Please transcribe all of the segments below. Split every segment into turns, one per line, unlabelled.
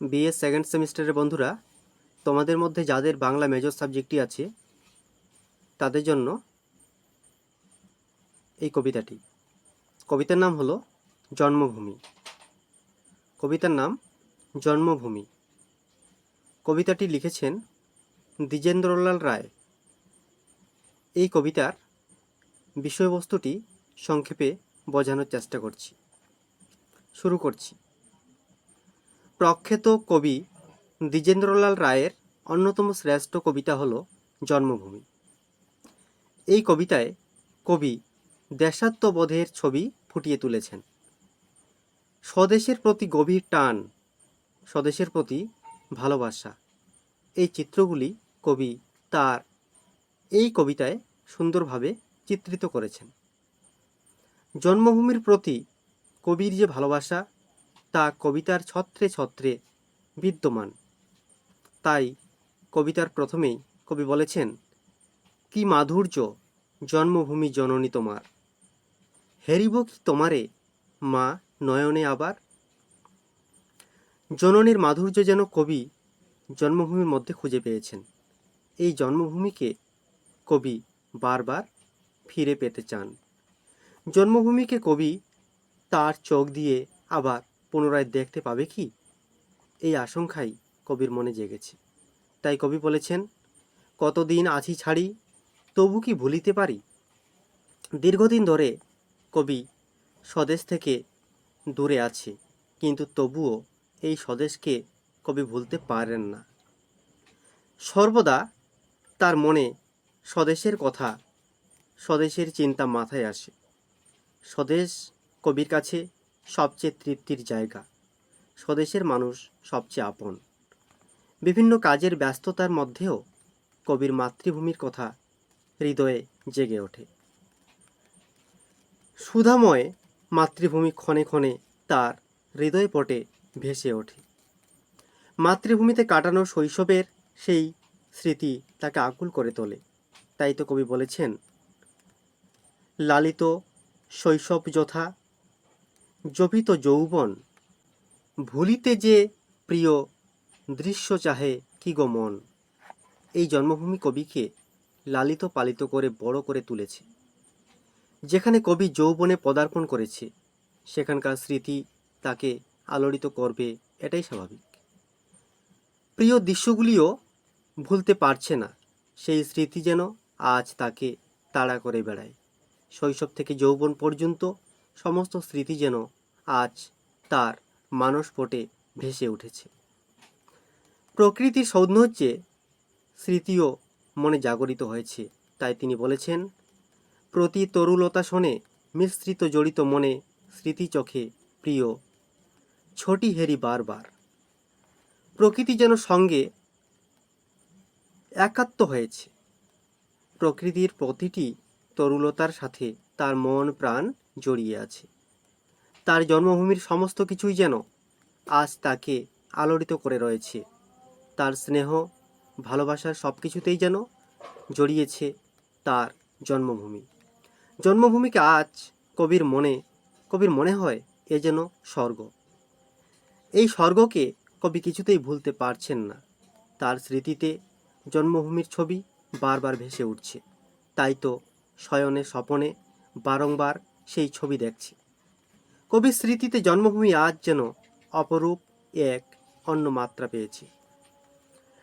BA second সেমিস্টারের বন্ধুরা, তোমাদের মধ্যে যাদের বাংলা মেজর সাবজেক্টটি আছে, তাদের জন্য এই কবিতাটি। কবিতার নাম হলো জন্মভূমি। কবিতার নাম জন্মভূমি। কবিতাটি লিখেছেন দ্বিজেন্দ্রলাল রায়। এই কবিতার বিষয়বস্তুটি সংক্ষেপে বোঝানোর চেষ্টা করছি। শুরু করছি। প্রখ্যাত কবি দ্বিজেন্দ্রলাল রায়ের অন্যতম শ্রেষ্ঠ কবিতা হল জন্মভূমি। এই কবিতায় কবি দেশাত্মবোধের ছবি ফুটিয়ে তুলেছেন। স্বদেশের প্রতি গভীর টান, স্বদেশের প্রতি ভালোবাসা, এই চিত্রগুলি কবি তার এই কবিতায় সুন্দরভাবে চিত্রিত করেছেন। জন্মভূমির প্রতি কবির যে ভালোবাসা তা কবিতার ছত্রে ছত্রে বিদ্যমান। তাই কবিতার প্রথমেই কবি বলেছেন, কি মাধুর্য জন্মভূমি জননী তোমার। হেরিব কি তোমারে মা নয়নে আবার? জননীর মাধুর্য যেন কবি জন্মভূমির মধ্যে খুঁজে পেয়েছেন। এই জন্মভূমিকে কবি বারবার ফিরে পেতে চান। জন্মভূমিকে কবি তার চোখ দিয়ে আবার পুনরায় দেখতে পাবে কি? এই আশঙ্কাই কবির মনে জেগেছে। তাই কবি বলেছেন, কতদিন আছি ছাড়ি, তবু কি ভুলিতে পারি? দীর্ঘদিন ধরে কবি স্বদেশ থেকে দূরে আছে, কিন্তু তবুও এই স্বদেশকে কবি ভুলতে পারেন না। সর্বদা তার মনে স্বদেশের কথা, স্বদেশের চিন্তা মাথায় আসে। স্বদেশ কবির কাছে সবচেয়ে তৃপ্তির জায়গা। স্বদেশের মানুষ সবচেয়ে আপন। বিভিন্ন কাজের ব্যস্ততার মধ্যেও কবির মাতৃভূমির কথা হৃদয়ে জেগে ওঠে। সুধাময় মাতৃভূমি ক্ষণে ক্ষণে তার হৃদয় পটে ভেসে ওঠে। মাতৃভূমিতে কাটানো শৈশবের সেই স্মৃতি তাকে আকুল করে তোলে। তাই তো কবি বলেছেন, লালিত শৈশব যথা জপিত যৌবন, ভুলিতে যে প্রিয় দৃশ্য চাহে কি গো মন? এই জন্মভূমি কবিকে লালিত পালিত করে বড় করে তুলেছে। যেখানে কবি যৌবনে পদার্পণ করেছে, সেখানকার স্মৃতি তাকে আলোড়িত করবে এটাই স্বাভাবিক। প্রিয় দৃশ্যগুলিও ভুলতে পারছে না, সেই স্মৃতি যেন আজ তাকে তাড়া করে বেড়ায়। শৈশব থেকে যৌবন পর্যন্ত সমস্ত স্মৃতি যেন আজ তার মানসপটে ভেসে উঠেছে। প্রকৃতির সৌন্দর্যে স্মৃতিও মনে জাগরিত হয়েছে, তাই তিনি বলেছেন, প্রতি তরুলতা শোনে মিশ্রিত জড়িত মনে স্মৃতি চোখে প্রিয় ছোটি হেরি বারবার। প্রকৃতি যেন সঙ্গে একাত্ম হয়েছে। প্রকৃতির প্রতিটি তরুলতার সাথে তার মন, প্রাণ জড়িয়ে আছে। তার জন্মভূমির সমস্ত কিছুই যেন আজ তাকে আলোড়িত করে রয়েছে। তার স্নেহ, ভালোবাসার সব কিছুতেই যেন জড়িয়েছে তার জন্মভূমি। জন্মভূমিকে আজ কবির মনে কবির মনে হয় এ যেন স্বর্গ। এই স্বর্গকে কবি কিছুতেই ভুলতে পারছেন না। তার স্মৃতিতে জন্মভূমির ছবি বারবার ভেসে উঠছে। তাই তো শয়নে স্বপনে বারংবার সেই ছবি দেখছি। কবির স্মৃতিতে জন্মভূমি আজ যেন অপরূপ, এক, অন্য মাত্রা পেয়েছে।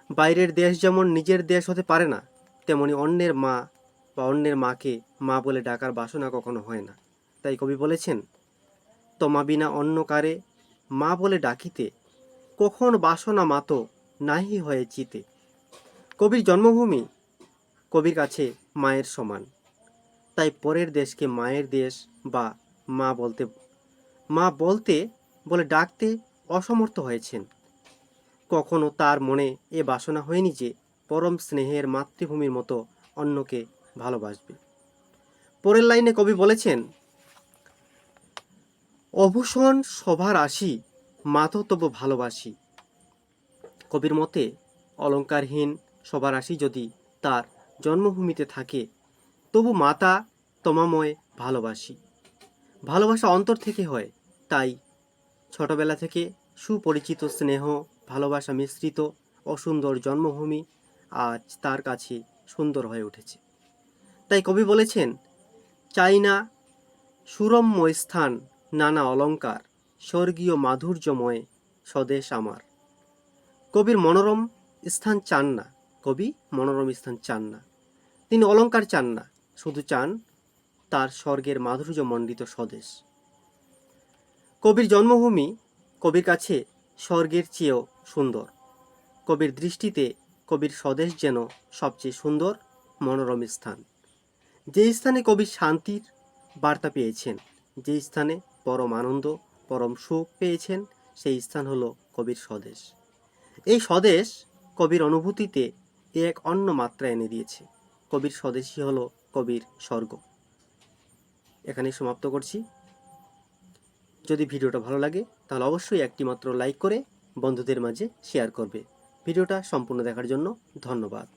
বাইরের দেশ যেমন নিজের দেশ হতে পারে না, তেমনি অন্যের মা বা অন্যের মাকে মা বলে ডাকার বাসনা কখনো হয় না। তাই কবি বলেছেন, তোমা বিনা অন্য কারে মা বলে ডাকিতে কখন বাসনা মাতো নাহি হয়ে চিতে। কবির জন্মভূমি কবির কাছে মায়ের সমান। তাই পরের দেশকে মায়ের দেশ বা মা বলতে মা বলতে বলে ডাকতে অসমর্থ হয়েছেন। কখনো তার মনে এ বাসনা হয়নি যে পরম স্নেহের মাতৃভূমির মতো অন্যকে ভালোবাসবে। পরের লাইনে কবি বলেছেন, অভূষণ সভার আসি মাতো তবু ভালোবাসি। কবির মতে, অলঙ্কারহীন সবার আসি যদি তার জন্মভূমিতে থাকে, তবু মাতা তোমাময় ভালোবাসি। ভালোবাসা অন্তর থেকে হয়। তাই ছোটবেলা থেকে সুপরিচিত স্নেহ, ভালোবাসা মিশ্রিত অসুন্দর জন্মভূমি আজ তার কাছে সুন্দর হয়ে উঠেছে। তাই কবি বলেছেন চাই না সুরম্য স্থান, নানা অলঙ্কার, স্বর্গীয় মাধুর্যময় স্বদেশ আমার। কবির মনোরম স্থান চান না। কবি মনোরম স্থান চান না। তিনি অলংকার চান না, শুধু চান তার স্বর্গের মাধুর্যমণ্ডিত স্বদেশ। কবির জন্মভূমি কবির কাছে স্বর্গের চেয়েও সুন্দর। কবির দৃষ্টিতে কবির স্বদেশ যেন সবচেয়ে সুন্দর, মনোরম স্থান। যে স্থানে কবি শান্তির বার্তা পেয়েছেন, যে স্থানে পরম আনন্দ, পরম সুখ পেয়েছেন, সেই স্থান হলো কবির স্বদেশ। এই স্বদেশ কবির অনুভূতিতে এক অন্য মাত্রা এনে দিয়েছে। কবির স্বদেশই হলো কবির স্বর্গ। এখানে সমাপ্ত করছি। যদি ভিডিওটা ভালো লাগে, তাহলে অবশ্যই একটি মাত্র লাইক করে বন্ধুদের মাঝে শেয়ার করবে। ভিডিওটা সম্পূর্ণ দেখার জন্য ধন্যবাদ।